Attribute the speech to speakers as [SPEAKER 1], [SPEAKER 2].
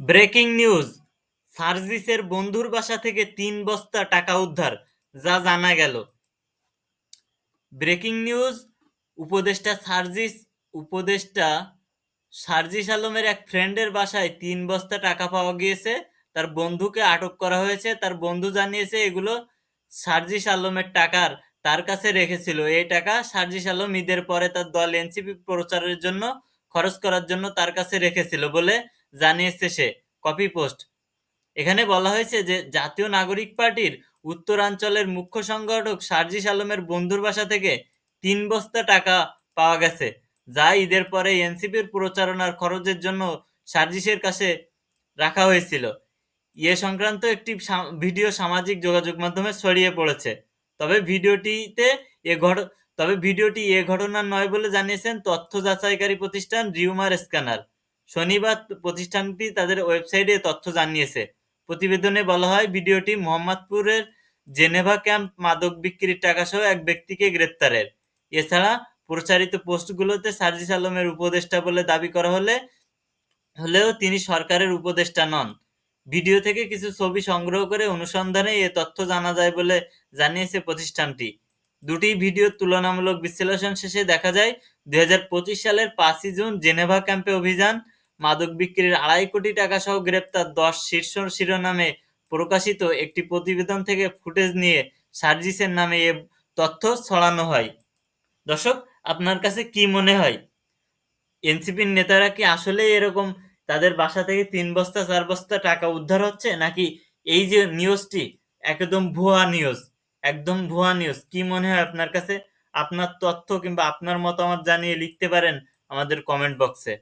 [SPEAKER 1] Breaking news, সার্জিসের বন্ধুর বাসা থেকে তিন বস্তা টাকা উদ্ধার, যা জানা গেল। ব্রেকিং নিউজ, উপদেষ্টা সার্জিস উপদেষ্টা সার্জিস আলমের এক ফ্রেন্ডের বাসায় তিন বস্তা টাকা পাওয়া গিয়েছে। তার বন্ধুকে আটক করা হয়েছে। তার বন্ধু জানিয়েছে, এগুলো সার্জিস আলমের টাকার, তার কাছে রেখেছিল। এই টাকা সার্জিস আলম ঈদের পরে তার দল এনসিপি প্রচারের জন্য, খরচ করার জন্য তার কাছে রেখেছিল বলে জানিয়েছে সে কপি পোস্ট এখানে বলা হয়েছে যে, জাতীয় নাগরিক পার্টির উত্তরাঞ্চলের মুখ্য সংগঠক সার্জিস আলমের বন্ধুর বাসা থেকে তিন বস্তা টাকা পাওয়া গেছে, যা ঈদের পরে এনসিপির প্রচারণার খরচের জন্য সার্জিসের কাছে রাখা হয়েছিল। ইয়ে সংক্রান্ত একটি ভিডিও সামাজিক যোগাযোগ মাধ্যমে ছড়িয়ে পড়েছে। তবে ভিডিওটিতে এ ঘট, তবে ভিডিওটি এ ঘটনা নয় বলে জানিয়েছেন তথ্য যাচাইকারী প্রতিষ্ঠান রিউমার স্ক্যানার। শনিবার প্রতিষ্ঠানটি তাদের ওয়েবসাইটে তথ্য জানিয়েছে। প্রতিবেদনে বলা হয়, ভিডিওটি মোহাম্মদপুরের জেনেভা ক্যাম্প মাদক বিক্রির টাকাসহ এক ব্যক্তিকে গ্রেপ্তারের। এছাড়া, প্রচারিত পোস্টগুলোতে সার্জিস আলমের উপদেষ্টা বলে দাবি করা হলে, হলেও তিনি সরকারের উপদেষ্টা নন। ভিডিও থেকে কিছু ছবি সংগ্রহ করে অনুসন্ধানে এ তথ্য জানা যায় বলে জানিয়েছে প্রতিষ্ঠানটি। দুটি ভিডিওর তুলনামূলক বিশ্লেষণ শেষে দেখা যায়, দুই হাজার পঁচিশ সালের পাঁচই জুন জেনেভা ক্যাম্পে অভিযান মাদক বিক্রির আড়াই কোটি টাকা সহ গ্রেপ্তার দশ শীর্ষ শিরোনামে প্রকাশিত একটি প্রতিবেদন থেকে ফুটেজ নিয়ে সার্জিসের নামে এ তথ্য ছড়ানো হয়। দর্শক, আপনার কাছে কি মনে হয়? এনসিপির নেতারা কি আসলেই এরকম তাদের বাসা থেকে তিন বস্তা, চার বস্তা টাকা উদ্ধার হচ্ছে? নাকি এই যে নিউজটি, একদম ভুয়া নিউজ, একদম ভুয়া নিউজ, কি মনে হয় আপনার কাছে? আপনার তথ্য কিংবা আপনার মতামত জানিয়ে লিখতে পারেন আমাদের কমেন্ট বক্সে।